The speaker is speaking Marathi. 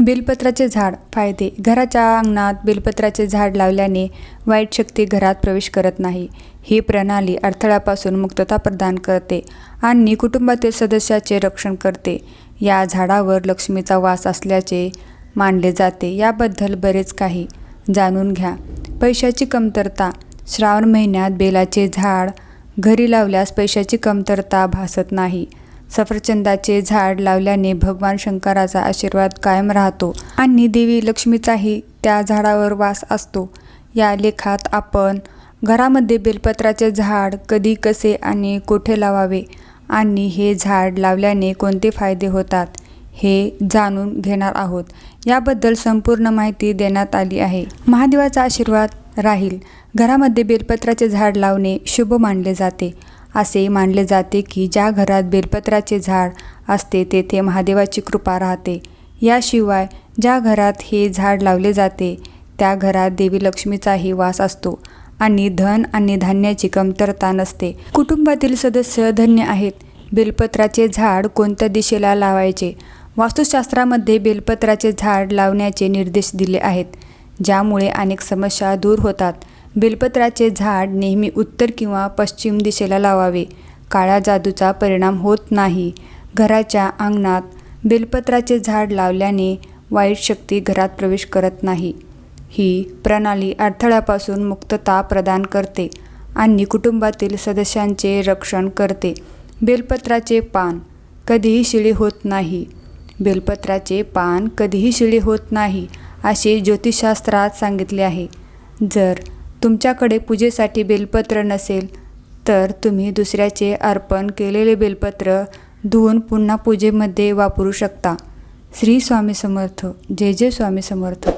बेलपत्राचे झाड. फायदे. घराच्या अंगणात बेलपत्राचे झाड लावल्याने वाईट शक्ती घरात प्रवेश करत नाही. ही प्रणाली अडथळ्यापासून मुक्तता प्रदान करते आणि कुटुंबातील सदस्याचे रक्षण करते. या झाडावर लक्ष्मीचा वास असल्याचे मानले जाते. याबद्दल बरेच काही जाणून घ्या. पैशाची कमतरता. श्रावण महिन्यात बेलाचे झाड घरी लावल्यास पैशाची कमतरता भासत नाही. सफरचंदाचे झाड लावल्याने भगवान शंकराचा आशीर्वाद कायम राहतो आणि देवी लक्ष्मीचाही त्या झाडावर वास असतो. या लेखात आपण घरामध्ये बेलपत्राचे झाड कधी कसे आणि कुठे लावावे आणि हे झाड लावल्याने कोणते फायदे होतात हे जाणून घेणार आहोत. याबद्दल संपूर्ण माहिती देण्यात आली आहे. महादेवाचा आशीर्वाद राहील. घरामध्ये बेलपत्राचे झाड लावणे शुभ मानले जाते. असे मानले जाते की ज्या घरात बेलपत्राचे झाड असते तेथे महादेवाची कृपा राहते. याशिवाय ज्या घरात हे झाड लावले जाते त्या घरात देवी लक्ष्मीचाही वास असतो आणि धन आणि धान्याची कमतरता नसते. कुटुंबातील सदस्य धन्य आहेत. बेलपत्राचे झाड कोणत्या दिशेला लावायचे? वास्तुशास्त्रामध्ये बेलपत्राचे झाड लावण्याचे निर्देश दिले आहेत ज्यामुळे अनेक समस्या दूर होतात. बेलपत्राचे झाड नेहमी उत्तर किंवा पश्चिम दिशेला लावावे. काळ्या जादूचा परिणाम होत नाही. घराच्या अंगणात बेलपत्राचे झाड लावल्याने वाईट शक्ती घरात प्रवेश करत नाही. ही प्रणाली अडथळ्यापासून मुक्तता प्रदान करते आणि कुटुंबातील सदस्यांचे रक्षण करते. बेलपत्राचे पान कधीही शिळी होत नाही. बेलपत्राचे पान कधीही शिळी होत नाही असे ज्योतिषशास्त्रात सांगितले आहे. जर तुमच्याकडे पूजेसाठी बेलपत्र नसेल तर तुम्ही दुसऱ्याचे अर्पण केलेले बेलपत्र धुवून पुन्हा पूजेमध्ये वापरू शकता. श्री स्वामी समर्थ. जय जय स्वामी समर्थ.